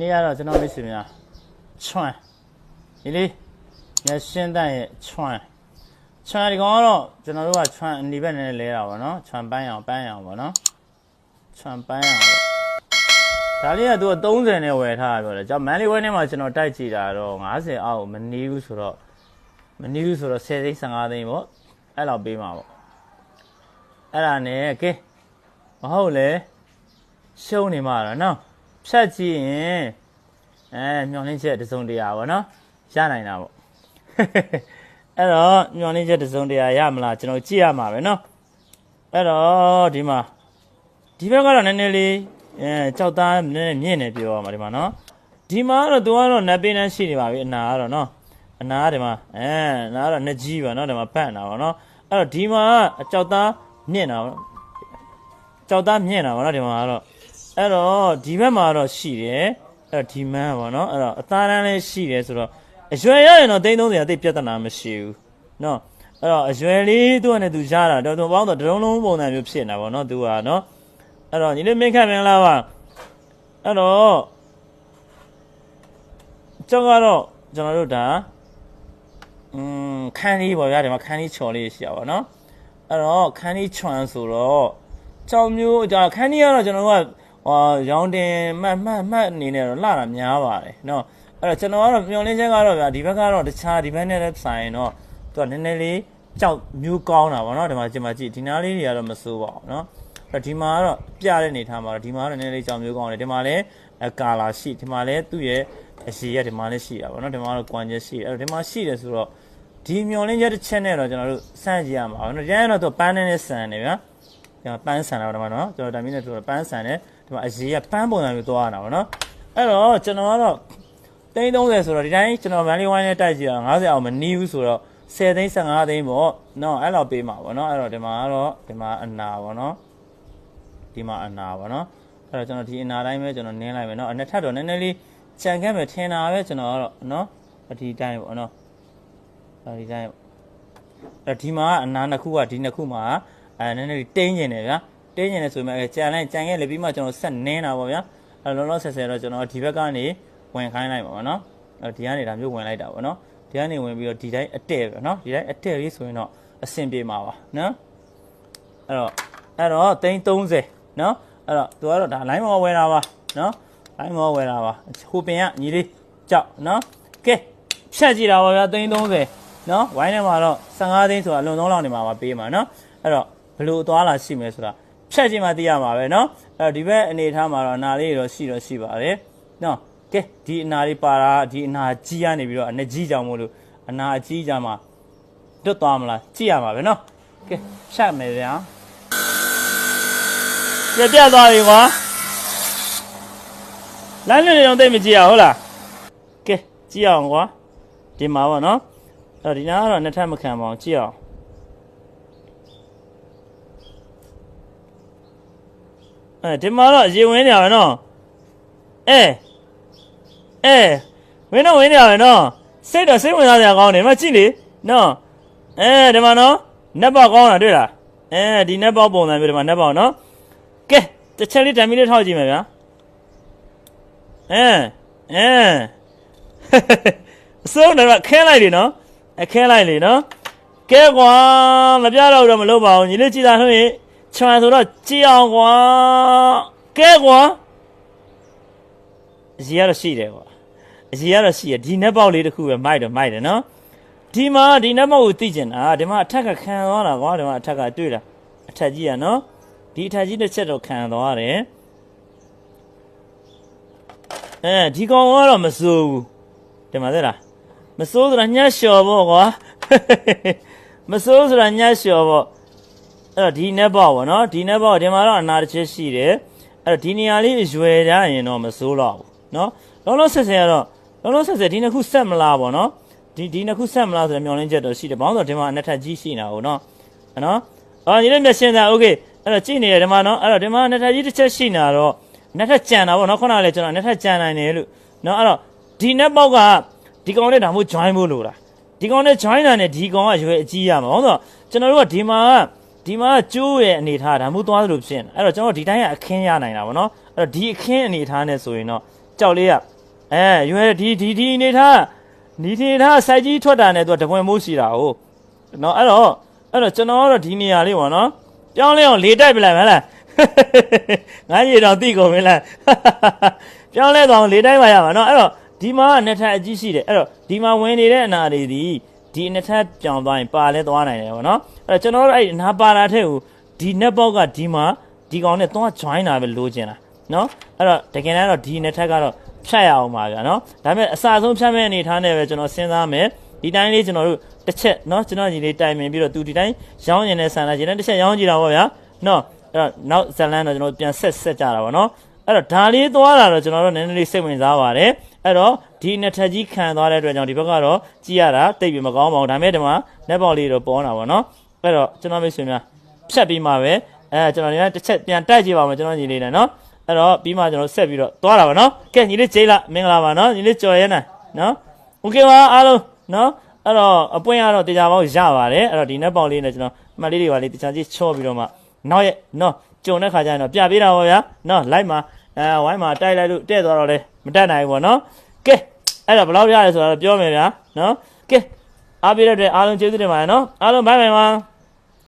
နေ့ကတော့ကျွန်တော်မိတ်ဆွေများချွမ်းဒီလေးရရှင်းတန့်ရဲ့ချွမ်းချွမ်းဒီကောင်ကတော့ကျွန်တော်တို့ကချွမ်းအနီဘက်နဲ့လဲတာပေါ့နော်ချွမ်းပန်းအောင်ပန်းအောင်ပေါ့နော်ချွမ်းပန်းအောင်ပေါ့ဒါလေးကသူက30နဲ့ဝယ်ထားတာပြောတယ်ကျွန်တော်မန်လေးဝဲထဲမှာကျွန်တော်တိုက်ကြည့်တာတော့90အောက်မနီးဘူးဆိုတော့မနီးဘူးဆိုတော့10သိန်း15သိန်းပေါ့အဲ့လောက်ပေးမှာပေါ့အဲ့ဒါနဲ့ကဲမဟုတ်လေရှုံးနေမှာတော့နော် ဖြတ်ကြည့်ရင်အဲမျောလင်းချက်တစ်စုံတရာပေါ့နော်ရနိုင်တာပေါ့အဲ့တော့မျောလင်းချက်တစ်စုံတရာရမလားကျွန်တော်ကြည့်ရမှာပဲနော်အဲ့တော့ဒီမှာဒီဘက်ကတော့နည်းနည်းလေးအဲကြောက်သားနည်းနည်းမြင့်နေပြောရမှာဒီမှာနော်ဒီမှာကတော့သူကတော့နတ်ပင်းနှန်းရှိနေပါပြီအနာကတော့နော်အနာကဒီမှာအဲနာကတော့နှစ်ကြီးပါနော်ဒီမှာဖတ်နေတာပါနော်အဲ့တော့ဒီမှာအကြောက်သားမြင့်တာပေါ့ကြောက်သားမြင့်တာပေါ့နော်ဒီမှာကတော့ အဲ့တော့ဒီဘက်မှာတော့ရှိတယ်အဲ့တော့ဒီမန်းပေါ့နော်အဲ့တော့အသားတန်းလေးရှိတယ်ဆိုတော့အရွယ်ရရင်တော့330တိတ်ပြဿနာမရှိဘူးเนาะအဲ့တော့အရွယ်လေးသူကနဲ့သူရတာတော်တော်ပေါင်းတော့ဒရုံလုံးပုံစံမျိုးဖြစ်နေတာပေါ့နော်သူကเนาะအဲ့တော့ညီလေးမင်းခတ်မင်္ဂလာပါအဲ့တော့ကျောင်းကတော့ကျွန်တော်တို့ဒါอืมခန်းလေးပေါ့ဗျာဒီမှာခန်းလေးချော်လေးရှိရပါတော့เนาะအဲ့တော့ခန်းလေးချွန်ဆိုတော့ ကြောင်မျိုးဒါခန်းကြီးကတော့ကျွန်တော်တို့က ဟာရောင်းတင်မှတ်မှတ်မှတ်အနေနဲ့တော့လှတာများပါတယ်နော်အဲ့တော့ကျွန်တော်ကတော့မျောလင်းချက်ကတော့ဗျာဒီဘက်ကတော့တခြားဒီဘက်နဲ့လည်းဆိုင်ရင်တော့သူကနည်းနည်းလေးကြောက်မျိုးကောင်းတာပေါ့နော်ဒီမှာကျွန်မကြည့်ဒီနားလေးတွေကတော့မစိုးပါဘူးနော်အဲ့ဒီမှာကတော့ပြတဲ့အနေထားမှာတော့ဒီမှာတော့နည်းနည်းလေးကြောင်မျိုးကောင်းတယ်ဒီမှာလည်းကာလာရှိဒီမှာလည်းသူ့ရဲ့အရှိရဒီမှာလည်းရှိတာပေါ့နော်ဒီမှာတော့ကွန်ချက်ရှိအဲ့တော့ဒီမှာရှိတယ်ဆိုတော့ဒီမျောလင်းချက်တစ်ချက်နဲ့တော့ကျွန်တော်တို့စမ်းကြည့်ရမှာပေါ့နော်ရန်တော့သူပန်းနဲ့ဆန်နေဗျာကျွန်တော်ပန်းဆန်တော့ဒီမှာနော်ကျွန်တော်ဒါမင်းနဲ့ဆိုတော့ပန်းဆန်နဲ့ ဒီမှာအရေးကပန်းပုံစံမျိုးသွားရတာပေါ့နော်အဲ့တော့ကျွန်တော်ကတော့သိန်း30ဆိုတော့ဒီတိုင်းကျွန်တော်မန်လေးဝိုင်းနဲ့တိုက်ကြည့်ရ50အောင်မနီးဘူးဆိုတော့10သိန်း15သိန်းပေါ့နော်အဲ့လောက်ပေးမှာပေါ့နော်အဲ့တော့ဒီမှာကတော့ဒီမှာအနာပေါ့နော်ဒီမှာအနာပေါ့နော်အဲ့တော့ကျွန်တော်ဒီအနာတိုင်းပဲကျွန်တော်နင်းလိုက်မယ်နော်အနှစ်ထပ်တော့နည်းနည်းလေးကြံခဲ့မယ်ထင်တာပဲကျွန်တော်ကတော့နော်ဒီတိုင်းပေါ့နော်ဒီတိုင်းပေါ့အဲ့ဒီမှာအနာနှစ်ခုကဒီနှစ်ခုမှာအဲနည်းနည်းလေးတင်းကျင်တယ်ဗျာ တင်းကျင်တယ်ဆိုပေမဲ့ကြံလိုက်ကြံခဲ့လေပြီးမှကျွန်တော်ဆက်နင်းတာပေါ့ဗျာအဲလောလောဆယ်ဆယ်တော့ကျွန်တော်ဒီဘက်ကနေဝင်ခိုင်းလိုက်ပါပေါ့နော်အဲဒီကနေဒါမျိုးဝင်လိုက်တာပေါ့နော်ဒီကနေဝင်ပြီးတော့ဒီတိုင်းအတဲ့ပဲနော်ဒီတိုင်းအတဲ့လေးဆိုရင်တော့အဆင်ပြေမှာပါနော်အဲ့တော့အဲ့တော့330နော်အဲ့တော့သူကတော့ဒါ line မောဝယ်တာပါနော် line မောဝယ်တာပါဟိုပင်ကညီလေးကြောက်နော်ကဲဖြတ်ကြည့်တာပါဗျာ330နော်ဝိုင်းထဲမှာတော့15သိန်းဆိုတာအလွန်ဆုံးလောက်နေမှာပါပေးမှာနော်အဲ့တော့ဘလို့သွားလာရှိမယ်ဆိုတာ ဖြတ်ချင်းမှသိရမှာပဲเนาะအဲ့တော့ဒီဘက်အနေထားမှာတော့အနာလေးတွေတော့ရှိတော့ရှိပါတယ်เนาะကဲဒီအနာလေးပါတာဒီအနာကြီးရနေပြီးတော့အနကြီးကြောင်မို့လို့အနာအကြီးကြမှာတွတ်သွားမလားကြည့်ရမှာပဲเนาะကဲဖြတ်မယ်ဗျာပြပြသွားပြီကွာလမ်းလေးတော့တိတ်မကြည့်ရဟုတ်လားကဲကြည့်အောင်ကွာဒီမှာပါเนาะအဲ့တော့ဒီနားကတော့နှစ်ထပ်မခံပါအောင်ကြည့်အောင် အဲဒီမှာတော့ရေဝင်နေရပဲနော်အဲအဲဝင်းတော့ဝင်နေရပဲနော်စိတ်တော့စိတ်ဝင်စားစရာကောင်းတယ်မကြည့်လေနော်အဲဒီမှာနော်နက်ပေါက်ကောင်းတာတွေ့လားအဲဒီနက်ပေါက်ပုံစံမျိုးဒီမှာနက်ပေါက်နော်ကဲတစ်ချက်လေးတံမီလေးထောက်ကြည့်မယ်ဗျာအဲအဲအစိုးရကခဲလိုက်လေနော်အခဲလိုက်လေနော်ကဲကွာမပြတော့တော့မလုပ်ပါဘူးညီလေးကြည်လာဆိုရင် ချွန်ဆိုတော့ကြည်အောင်ကွာကဲကွာအကြီးကတော့ရှိတယ်ကွာအကြီးကတော့ရှိရဒီနက်ပေါက်လေးတစ်ခုပဲမိုက်တော့မိုက်တယ်နော်ဒီမှာဒီနက်ပေါက်ကိုသိကျင်တာဒီမှာအထက်ကခံသွားတာကွာဒီမှာအထက်ကတွေ့လားအထက်ကြီးอ่ะနော်ဒီအထက်ကြီးတစ်ချက်တော့ခံသွားတယ်အဲဒီကောင်ကတော့မစိုးဘူးဒီမှာသိလားမစိုးဆိုတာညှက်လျှော်ပေါ့ကွာမစိုးဆိုတာညှက်လျှော်ပေါ့ အဲ့တော့ဒီနက်ဘောက်ပေါ့နော်ဒီနက်ဘောက်ဒီမှာတော့အနာတစ်ချက်ရှိတယ်အဲ့တော့ဒီနေရာလေးရွယ်ရရင်တော့မစိုးတော့ဘူးနော်လောလောဆယ်ဆယ်ကတော့လောလောဆယ်ဆယ်ဒီနှစ်ခုဆက်မလားပေါ့နော်ဒီဒီနှစ်ခုဆက်မလားဆိုတော့မျောလင်းချက်တော့ရှိတယ်ဘာလို့ဆိုတော့ဒီမှာအနှစ်ထပ်ကြီးရှိနေတာဟုတ်နော်နော်အော်ညီလေးမျက်ရှင်းသားโอเคအဲ့တော့ကြည့်နေတယ်ဒီမှာနော်အဲ့တော့ဒီမှာအနှစ်ထပ်ကြီးတစ်ချက်ရှိနေတာတော့အနှစ်ထပ်ကြံတာပေါ့နော်ခုနကလည်းကျွန်တော်အနှစ်ထပ်ကြံနိုင်တယ်လို့နော်အဲ့တော့ဒီနက်ဘောက်ကဒီကောင်နဲ့ဒါမှမဟုတ် join ဖို့လို့လားဒီကောင်နဲ့ join တာနဲ့ဒီကောင်ကရွယ်အကြီးရမှာဟုတ်ဆိုတော့ကျွန်တော်တို့ကဒီမှာက ဒီမှာကျိုးရဲ့အနေထားဒါမှမဟုတ်သွားသလိုဖြစ်နေအဲ့တော့ကျွန်တော်ဒီတိုင်းကအခင်းရနိုင်တာဗောနော်အဲ့တော့ဒီအခင်းအနေထားနဲ့ဆိုရင်တော့ကြောက်လေးကအဲရွယ်ဒီဒီဒီအနေထားဒီဒီအနေထားစိုက်ကြီးထွက်တာနဲ့သူကတပွင့်မိုးရှိတာဟုတ်နော်အဲ့တော့အဲ့တော့ကျွန်တော်ကတော့ဒီနေရာလေးပေါ့နော်ပြောင်းလဲအောင်လေတိုက်ပြလိုက်မလားငါကြီးတော့တိကုန်မလားပြောင်းလဲသွားအောင်လေတိုက်ပါရမှာနော်အဲ့တော့ဒီမှာကနှစ်ထပ်အကြီးရှိတယ်အဲ့တော့ဒီမှာဝင်နေတဲ့အနာတွေဒီ ဒီနှစ်ထပ်ပြောင်းသွားရင်ပါလဲသွားနိုင်တယ်ပေါ့နော်အဲ့တော့ကျွန်တော်တို့အဲ့နာပါလာတဲ့ကိုဒီ net box ကဒီမှာဒီကောင်နဲ့သွား join တာပဲလိုချင်တာနော်အဲ့တော့တကယ်တမ်းတော့ဒီနှစ်ထပ်ကတော့ဖြတ်ရအောင်ပါဗျာနော်ဒါပေမဲ့အစဆုံးဖြတ်မဲ့အနေထားနဲ့ပဲကျွန်တော်စဉ်းစားမယ်ဒီတိုင်းလေးကျွန်တော်တို့တစ်ချက်နော်ကျွန်တော်ညီလေးတိုင်ပင်ပြီးတော့သူဒီတိုင်းရောင်းရင်လည်းဆန်လာခြင်းနဲ့တစ်ချက်ရောင်းကြည့်တာပေါ့ဗျာနော်အဲ့တော့နောက်ဇလန်တော့ကျွန်တော်တို့ပြန်ဆက်ဆက်ကြတာပေါ့နော်အဲ့တော့ဒါလေးသွားတာတော့ကျွန်တော်တို့နည်းနည်းလေးစိတ်ဝင်စားပါတယ် အဲ့တော့ဒီနှစ်ထပ်ကြီးခံသွားတဲ့အတွက်ကြောင့်ဒီဘက်ကတော့ကြည့်ရတာတိတ်ပြီးမကောင်းပါဘူးဒါပေမဲ့ဒီမှာလက်ပေါက်လေးတော့ပေါ်တာပေါ့နော်အဲ့တော့ကျွန်တော်မိတ်ဆွေများဖြတ်ပြီးမှပဲအဲကျွန်တော်ဒီကတစ်ချက်ပြန်တိုက်ကြည့်ပါမယ်ကျွန်တော်ညီလေးနဲ့နော်အဲ့တော့ပြီးမှကျွန်တော်ဆက်ပြီးတော့သွားတာပါနော်ကဲညီလေးဂျိတ်လာမင်္ဂလာပါနော်ညီလေးကြော်ရဲနာနော်โอเคပါအားလုံးနော်အဲ့တော့အပွင့်ကတော့တရားပေါင်းရပါတယ်အဲ့တော့ဒီnet ပေါက်လေးနဲ့ကျွန်တော်အမှတ်လေးတွေပါလေးတရားကြီးချော့ပြီးတော့မှနောက်ရက်နော်ကြုံတဲ့ခါကျရင်တော့ပြပေးတာပါဗျာနော်လိုက်မှာ အဲဝိုင်းမှာတိုက်လိုက်လို့တဲ့သွားတော့လေ မတက်နိုင်ဘူးပေါ့နော်ကဲအဲ့တော့ဘယ်လောက်ရလဲဆိုတာတော့ပြောမယ်ဗျာနော်ကဲအားပေးတဲ့အတွက်အားလုံးကျေးဇူးတင်ပါတယ်နော်အားလုံးဘိုင်ဘိုင်ပါ